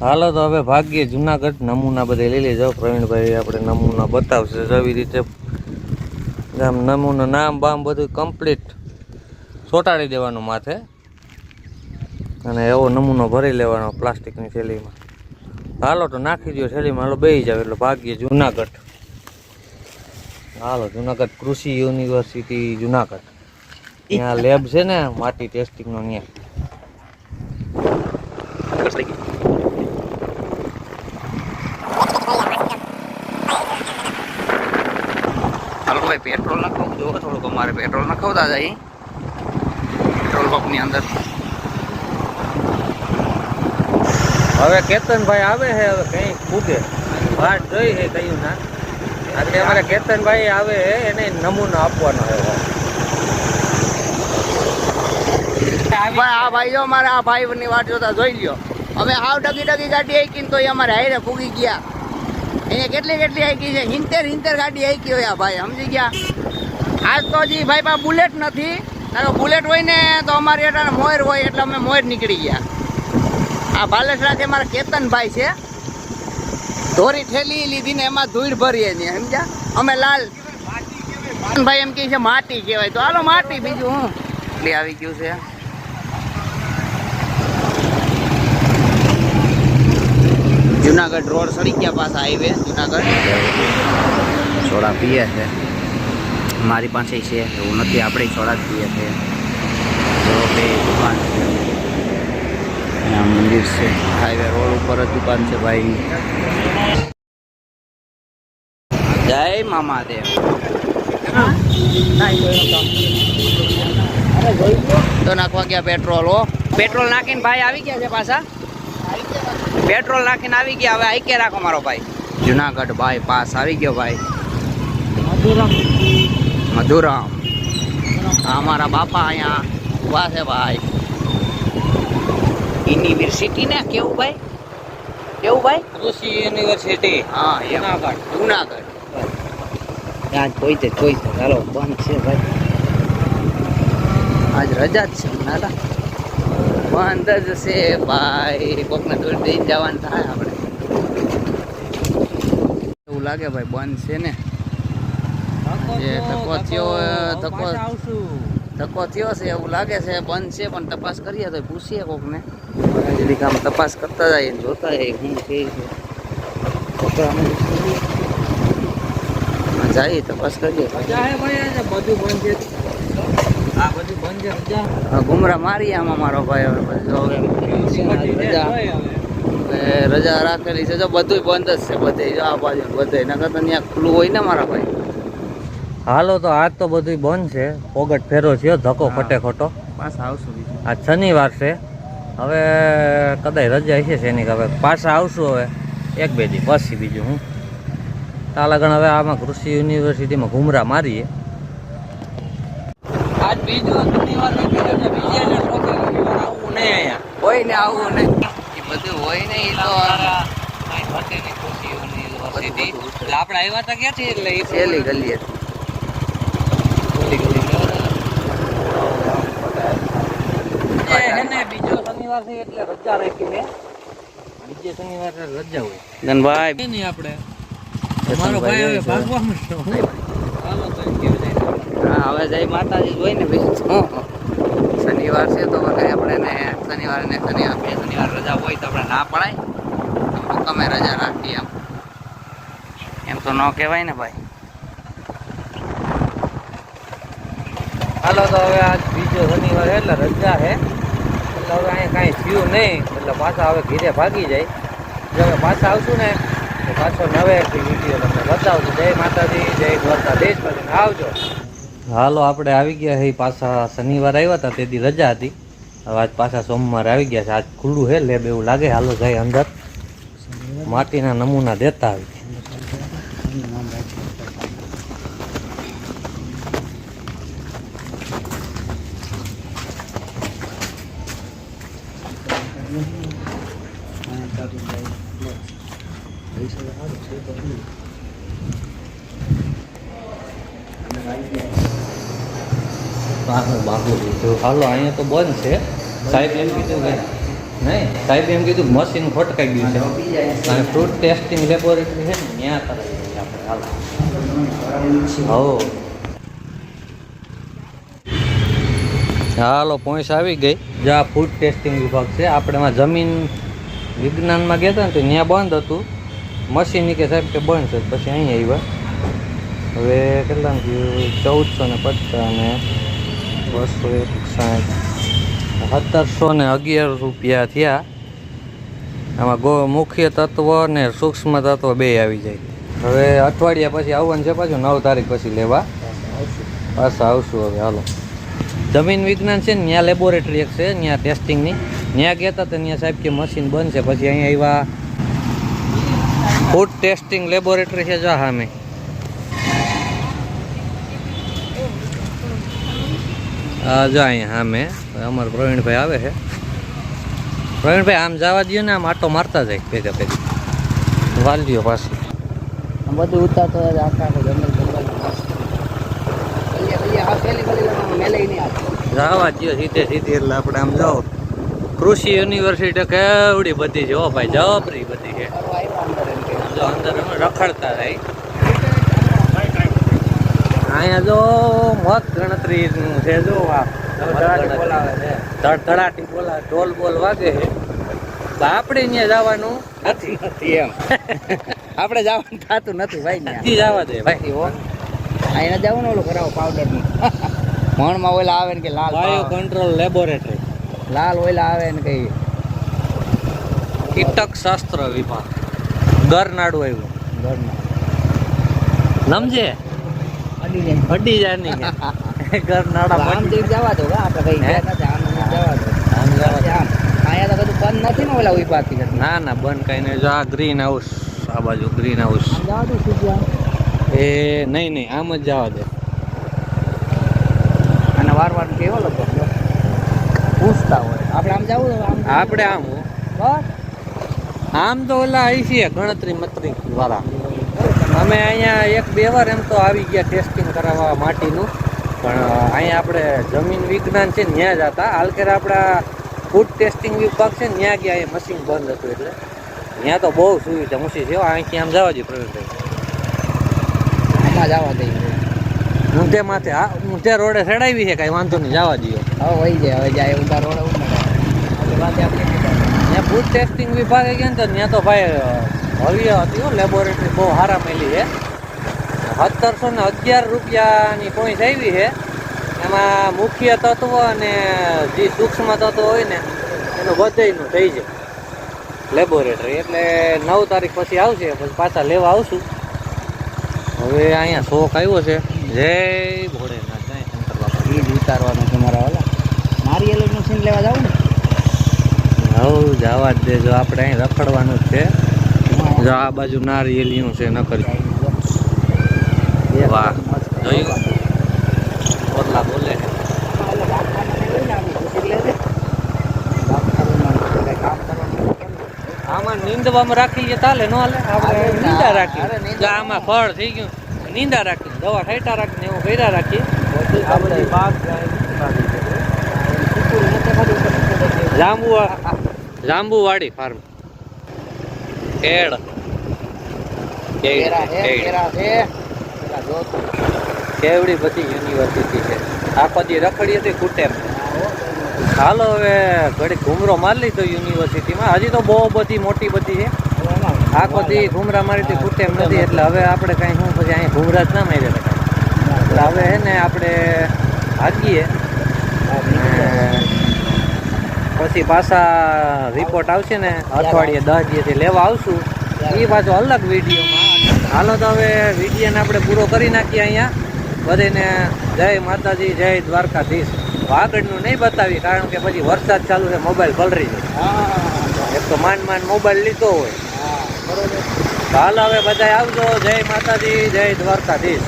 હાલો તો હવે ભાગ્યે જુનાગઢ નમૂના બધે લઈ જાઓ પ્રવીણભાઈ આપણે નમૂના બતાવશે જેવી રીતે. આમ નમૂના નામ બામ બધું કમ્પ્લીટ ચોંટાડી દેવાનું માથે. અને એવો નમૂનો ભરી લેવાનો પ્લાસ્ટિકની થેલીમાં. હાલો તો નાખી દો થેલીમાં. હાલો બે જાવ એટલે ભાગ્યે જુનાગઢ. હાલો, જુનાગઢ કૃષિ યુનિવર્સિટી જુનાગઢ. ત્યાં લેબ છે ને, માટી ટેસ્ટિંગનો ત્યાં ભાઈ પેટ્રોલ નખાવું જો થોડુંક અમારે પેટ્રોલ નખાવતા જાય પેટ્રોલ પંપની અંદર. હવે કેતનભાઈ આવે છે હવે કઈ ફૂગે વાટ જોઈ છે કયું ના. આજે અમારે કેતનભાઈ આવે છે એને નમૂનો આપવાનો છે ભાઈ આ ભાઈ જો અમારે આ ભાઈ ની વાટ જોતા જોઈ લ્યો. અમે હાવ ડગી ડગી ગાડી આઈકી તો અમારે હાઈરે ફૂગી ગયા. અહીંયા કેટલી કેટલી આઈકી છે? હિંતેર હિંતેર ગાડી આઈકી હોય આ ભાઈ, સમજી ગયા? આજ તો હજી ભાઈ પા બુલેટ નથી. બુલેટ હોય ને, તો અમારી એટલે મોર હોય, એટલે અમે મોર નીકળી ગયા. આ બાલેસરાથી અમારા કેતનભાઈ છે. ધોરી ઠેલી લીધી ને એમાં ધૂળ ભરીએ છીએ, સમજ્યા? અમે લાલ. ભાઈ એમ કહે છે, માટી કહેવાય. તો હાલો, માટી બીજું હું. એટલે આવી ગયું છે. જુનાગઢ રોડ સડી ગયા પાછા હાઈવે જુનાગઢ. સોડા પીએ છે. મારી પાસે છે, એવું નથી, આપણે સોડા પીએ છે. બે દુકાન છે. અહીંયા મંદિર છે. હાઈવે રોડ ઉપર જ દુકાન છે ભાઈ. જય મામાદેવ તો નાખવા ગયા પેટ્રોલ હો. પેટ્રોલ નાખીને ભાઈ આવી ગયા છે પાછા? પેટ્રોલ નાખીને આવી ગયા. હવે આઈકે રાખો મારો ભાઈ. જુનાગઢ ભાઈ પાસ આવી ગયો ભાઈ. મધુરામ. અમારા બાપા અહીંયા ઊભા છે ભાઈ. યુનિવર્સિટી ને કેવું ભાઈ? કેવું ભાઈ? કૃષિ યુનિવર્સિટી હા જુનાગઢ. જુનાગઢ. ત્યાં કોઈ છે કોઈ ચાલો બંધ છે ભાઈ. આજ રજા જ છે નાલા બંધ જ છે ભાઈ કોકને દૂર દઈને જવાનું થાય આપણે. એવું લાગે ભાઈ બંધ છે ને. જે ધક્કો થયો ધક્કો ધક્કો થયો છે એવું લાગે છે બંધ છે પણ તપાસ કરીએ તો પૂછીએ કોકને. જરીક આમ તપાસ કરતા જઈએ જોતા જઈએ હું કે છે. જઈએ તપાસ કરીએ. બધું બંધ છે આ બધું બંધ છે રજા હા, ગુમરા મારી આમાં મારો ભાઈ હવે જો હવે રજા. એ રજા રાખેલી છે જો બધું બંધ જ છે બધે જો આ બાજુ બધે. નકર તો ત્યાં ખુલ્લું હોય ને મારા ભાઈ. હાલો તો આજ તો બધું બંધ છે. પોગટ ફેરો છે ધક્કો. ખોટે ખોટો. પાછા આવશું બીજું. આજ શનિવાર છે. હવે કદાચ રજા છે સૈનિક હવે પાછા આવશું હવે. એક બે દી પછી બીજું હું. તાલાગણ હવે આમાં કૃષિ યુનિવર્સિટીમાં ઘુમરા મારીએ. આજ બીજું શનિવાર બીજે આવું નહીં અહીંયા. હોય ને આવું ને. એ બધું હોય ને એ તો આપણે આવ્યા હતા ક્યાંથી એટલે એ છેલ્લી ગલી હતી બીજો શનિવાર છે એટલે રજા રાખી મેં. બીજે શનિવાર રજા હોય. આપણે. મારો ભાઈ હવે કેવું જાય હા હવે જય માતાજી જોઈ ને બીજું શું શનિવાર છે તો વગર આપણે ને શનિવાર ને શનિવાર, બે શનિવાર રજા હોય તો આપણે ના પડાય. તો તમે રજા રાખીએ એમ એમ તો ન કહેવાય ને ભાઈ. હાલો તો હવે આજ બીજો શનિવાર એટલે રજા છે. એટલે હવે અહીંયા કાંઈ થયું નહીં. એટલે પાછા હવે ઘીરે ભાગી જાય. જો હવે પાછા આવશું ને, તો પાછો નવે વીડિયો તમને બતાવજો જય માતાજી, જય દ્વારકાધીશ. પછી આવજો. હાલો, આપણે આવી ગયા હે. પાછા શનિવાર આવ્યા હતા, તેથી રજા હતી. હવે આજ પાછા સોમવારે આવી ગયા છે. આજ ખુલ્લું હે લેબ એવું લાગે. હાલો, જાય અંદર. માટીના નમૂના દેતા આવી. બાહુ બાહુ લીધું હાલો, અહીંયા તો બંધ છે. સાહેબ એમ કીધું કે નહીં, સાહેબ એમ કીધું મશીન ખોટકાઈ ગયું છે. અને ફ્રૂટ ટેસ્ટિંગ લેબોરેટરી છે ને, ત્યાં કરાવી હાલ. હો હાલો પોઈસ આવી ગઈ. જ્યાં ફૂડ ટેસ્ટિંગ વિભાગ છે, આપણે એમાં જમીન વિજ્ઞાનમાં ગયા હતા ને, તો ત્યાં બંધ હતું. મશીન કે સાહેબ કે બંધ છે, પછી અહીં આવ્યા. હવે કેટલા થયું? ચૌદસો ને પચાસ અને બસો એકસાઠ સત્તરસો ને અગિયાર રૂપિયા થયા. આમાં ગો મુખ્ય તત્વ ને સૂક્ષ્મ તત્વ બે આવી જાય. હવે અઠવાડિયા પછી આવવાનું છે પાછું, નવ તારીખ પછી લેવા. બસ આવશું હવે, હાલો. જમીન વિજ્ઞાન છે ને ત્યાં લેબોરેટરી એક છે ત્યાં ટેસ્ટિંગની ત્યાં કહેતા હતા ત્યાં સાહેબ કે મશીન બંધ છે પછી અહીંયા આવ્યા. ફૂડ ટેસ્ટિંગ લેબોરેટરી છે જો સામે. જો અહીંયા સામે અમારા પ્રવીણભાઈ આવે છે. પ્રવીણભાઈ આમ જવા દો ને આમ આટો મારતા જાય ભેગા ભેગા. વાલજીઓ પાસે. બધું ઉતારતો જવા દો સીધે સીધી એટલે આપણે આમ જાઓ. કૃષિ યુનિવર્સિટી કેવડી બધી છે ઓ ભાઈ જવાબરી બધી છે. અંદર રખડતા રહી અહીંયા જો મત ગણતરી નું છે જો આ ધડાટી બોલાવે છે. ધડાટી. બોલા ઢોલ બોલ વાગે. છે આપણે ત્યાં જવાનું? નથી નથી એમ. આપણે જવાનું થતું નથી ભાઈ નથી જવા દે ભાઈ. અહીંયા જવું ને ઓલું કરાવો પાવડરનું મણમાં ઓલા આવે ને કે લાલ બાયો કંટ્રોલ લેબોરેટરી લાલ ઓલા આવે ને કઈ. કીટક શાસ્ત્ર વિભાગ. ગરનાડું આવ્યું. ગરનાડું. સમજે અડી જાય. ની ઘર નાડા આમ જવા દો આપણે કઈ હે? આમ જવા દો. આમ જવા દે. અહીંયા તો બધું બંધ નથી ને ઓલા આમ ના ના બંધ કઈ નહીં. જો આ ગ્રીન હાઉસ આ બાજુ ગ્રીન હાઉસ જવા દો એ નહીં નહીં આમ જ જવા દે. અને વાર વાર કેવો લોકો? પૂછતા હોય. આપણે આમ જવું આમ આપણે આમ બસ. આમ તો ઓલા આવી છીએ ગણતરી મતરી વાળા. અમે અહીંયા એક બે વાર એમ તો આવી ગયા ટેસ્ટિંગ કરાવવા માટીનું. પણ અહીંયા આપણે જમીન વિજ્ઞાન છે ત્યાં જ હતા. હાલકેર આપણા ફૂડ ટેસ્ટિંગ વિભાગ છે ને ત્યાં ગયા એ મશીન બંધ હતું એટલે. ત્યાં તો બહુ સુવિધા મુસી છે. હો. અહીંથી આમ જવા દે પ્રવીણભાઈ આમાં જવા દઈએ ઊંધે માથે હા ઊંધે રોડે ચડાવી છે કાંઈ વાંધો નહીં જવા દઈએ હવે વહી જાય હવે જાય ઊંધા રોડ ઊંધા. ત્યાં ફૂડ ટેસ્ટિંગ વિભાગે ગયા ને તો ત્યાં તો ભાઈ ભવ્ય હતી હો લેબોરેટરી બહુ સારા મેલી છે. સત્તરસો ને અગિયાર રૂપિયાની પોઈન્ટ આવી છે. એમાં મુખ્ય તત્વ અને જે સૂક્ષ્મ તત્વ હોય ને એનું બધાયનું થઈ જાય. લેબોરેટરી એટલે નવ તારીખ પછી આવશે પછી પાછા લેવા આવશું. હવે અહીંયા શોખ આવ્યો છે. જય ભોળેનાથ જય શંકર બાપા. ઈ જ ઉતારવાનું છે મારા ઓલા મારી એલું મશીન લેવા જાવ ને? હવ જવા જ દેજો. આપણે અહીં રખડવાનું જ છે. જો આ બાજુ નારિયેલિયું છે નકર. વાહ. જોયું? ઓરલા બોલે. આમાં નીંદવામાં રાખી લઈએ તાલે નો હાલે? આપણે નીંદા રાખી. જો આમાં ફળ થઈ ગયું નીંદા રાખી. દવા ઠેટા રાખીને એવું કર્યા રાખી. આ બધી બાગ જાંબુ લાંબુ વાડી ફાર્મ. કેળ કેવડી બધી યુનિવર્સિટી છે. આખો દી રખડી હતી કુટેમ હાલો હવે ઘડી ઘૂમરો મારી લીધો યુનિવર્સિટીમાં હજી તો બહુ બધી મોટી બધી છે. આખો દી ઘૂમરા મારી હતી કુટેમ નથી. એટલે હવે આપણે કાંઈ શું પછી અહીંયા ઘૂમરા જ ના મારી એટલે હવે હે ને આપણે ભાગીએ. પછી પાછા રિપોર્ટ આવશે ને અઠવાડિયે દસ દિવસથી લેવા આવશું. એ પાછો અલગ વિડીયોમાં. હાલો તો હવે વિડીયોને આપણે પૂરો કરી નાખીએ અહીંયા. બધીને જય માતાજી જય દ્વારકાધીશ. વાગડનું નહીં બતાવી કારણ કે પછી વરસાદ ચાલુ છે મોબાઈલ પલરી જાય એક તો માંડ માંડ મોબાઈલ લીધો હોય. હાલ હાલો હવે બધા આવજો. જય માતાજી જય દ્વારકાધીશ.